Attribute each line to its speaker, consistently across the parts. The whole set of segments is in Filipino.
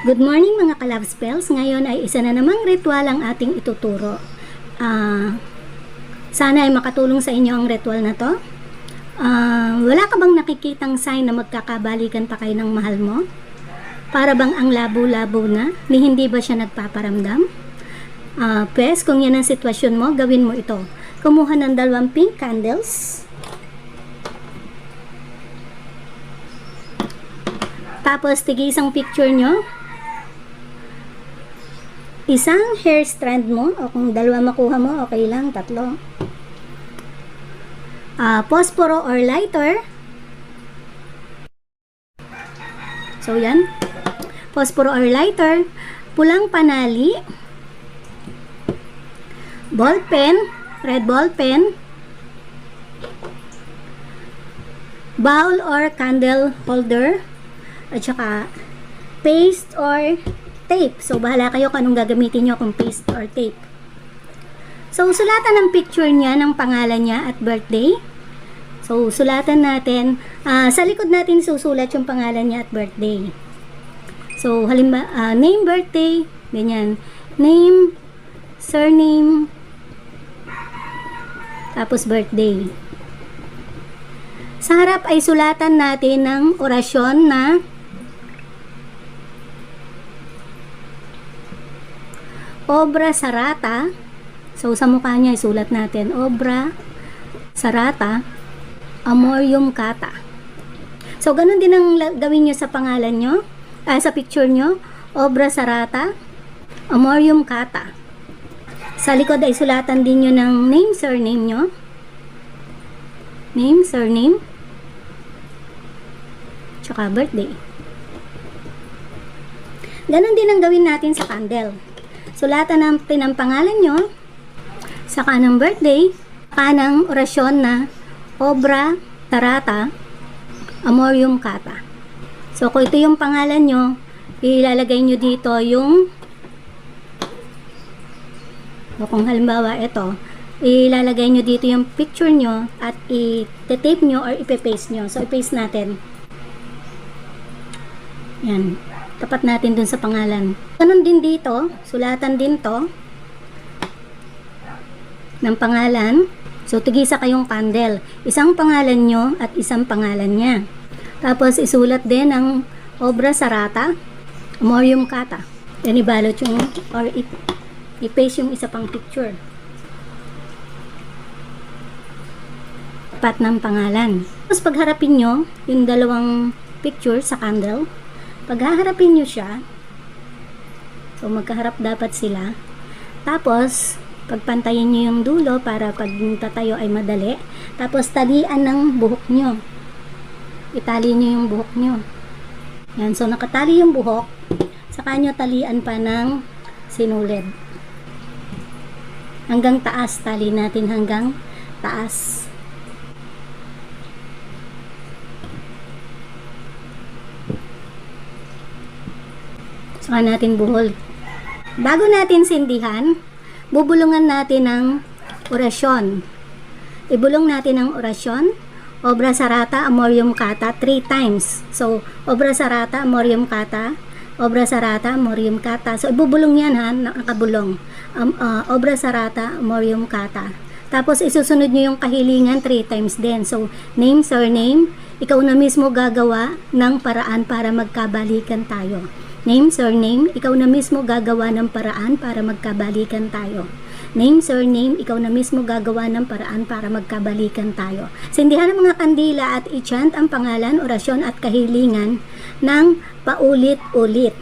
Speaker 1: Good morning mga ka-love spells. Ngayon ay isa na namang ritual ang ating ituturo. Ah, sana ay makatulong sa inyo ang ritual na to. Ah, wala ka bang nakikitang sign na magkakabalikan pa kayo ng mahal mo? Para bang ang labo-labo na? Ni hindi ba siya nagpaparamdam? Ah, pwes, kung yan ang sitwasyon mo, gawin mo ito. Kumuha ng dalawang pink candles. Tapos, tigi isang picture nyo. Isang hair strand mo, o kung dalawa makuha mo, okay lang, tatlo. Ah, posporo or lighter. So, yan. Posporo or lighter. Pulang panali. Ball pen. Red ball pen. Bowl or candle holder. At saka, paste or tape. So, bahala kayo kung anong gagamitin nyo kung paste or tape. So, sulatan ng picture niya ng pangalan niya at birthday. So, sulatan natin. ah, sa likod natin susulat yung pangalan niya at birthday. So, halimbawa, ah, name, birthday, ganyan. Name, surname, tapos birthday. Sa harap ay sulatan natin ng orasyon na Obra Sarata. So, sa mukha niya, isulat natin. Obra Sarata Amorium Kata. So, ganun din ang gawin niyo sa pangalan niyo, ah, sa picture niyo. Obra Sarata Amorium Kata. Sa likod ay sulatan din niyo ng name, surname niyo. Name, surname. Tsaka birthday. Ganon din ang gawin natin sa candle. Sulatan natin ang pangalan nyo, sa kanang birthday, kanang orasyon na obra, tarata, amorium kata. So, kung ito yung pangalan nyo, ilalagay nyo dito yung o kung halimbawa ito, ilalagay nyo dito yung picture nyo at i-tape nyo or ipe-paste nyo. So, i-paste natin. Yan. Tapat natin dun sa pangalan. Ganun din dito, sulatan din to ng pangalan. So, tigisa kayong candle. Isang pangalan nyo at isang pangalan niya. Tapos, isulat din ang obra sarata, amorium kata. Then, ibalot yung, or i- i-paste yung isa pang picture. Pat ng pangalan. Tapos, pagharapin nyo yung dalawang picture sa candle, paghaharapin nyo siya, so magkaharap dapat sila. Tapos, pagpantayin nyo yung dulo para pag tatayo ay madali. Tapos, talian ng buhok nyo. Itali nyo yung buhok nyo. Yan, so nakatali yung buhok, saka nyo talian pa ng sinulid. Hanggang taas, tali natin hanggang taas. Saka natin buhol. Bago natin sindihan, bubulungan natin ng orasyon. Ibulong natin ang orasyon. Obra Sarata Amorium Kata 3 times. So, Obra Sarata Amorium Kata, Obra Sarata Amorium Kata. So, ibubulong yan ha, nakabulong. Um, uh, Obra Sarata Amorium Kata. Tapos, isusunod nyo yung kahilingan 3 times din. So, name, surname, ikaw na mismo gagawa ng paraan para magkabalikan tayo. Name, surname, ikaw na mismo gagawa ng paraan para magkabalikan tayo. Name, surname, ikaw na mismo gagawa ng paraan para magkabalikan tayo. Sindihan ang mga kandila at i-chant ang pangalan, orasyon at kahilingan ng paulit-ulit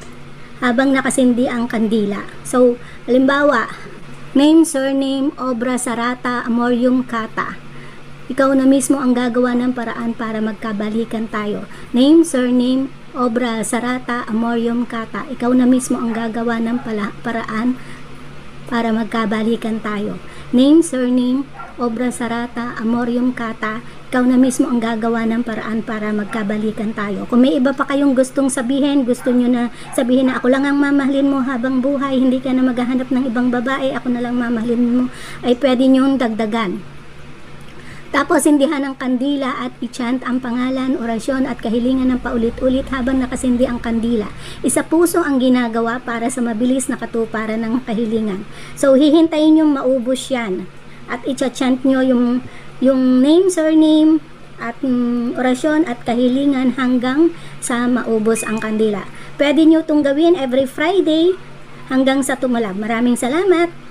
Speaker 1: habang nakasindi ang kandila. So, halimbawa, name, surname, obra, sarata, amorium, kata. Ikaw na mismo ang gagawa ng paraan para magkabalikan tayo. Name, surname, obra, sarata, amorium, kata. Ikaw na mismo ang gagawa ng pala, paraan para magkabalikan tayo. Name, surname, obra, sarata, amorium, kata. Ikaw na mismo ang gagawa ng paraan para magkabalikan tayo. Kung may iba pa kayong gustong sabihin, gusto nyo na sabihin na ako lang ang mamahalin mo habang buhay, hindi ka na maghahanap ng ibang babae, ako na lang mamahalin mo, ay pwede nyong dagdagan. Tapos sindihan ng kandila at i-chant ang pangalan, orasyon at kahilingan ng paulit-ulit habang nakasindi ang kandila. Isa puso ang ginagawa para sa mabilis na katuparan ng kahilingan. So hihintayin yung maubos yan at i-chant nyo yung, yung name, surname, at mm, orasyon at kahilingan hanggang sa maubos ang kandila. Pwede nyo itong gawin every Friday hanggang sa tumalab. Maraming salamat!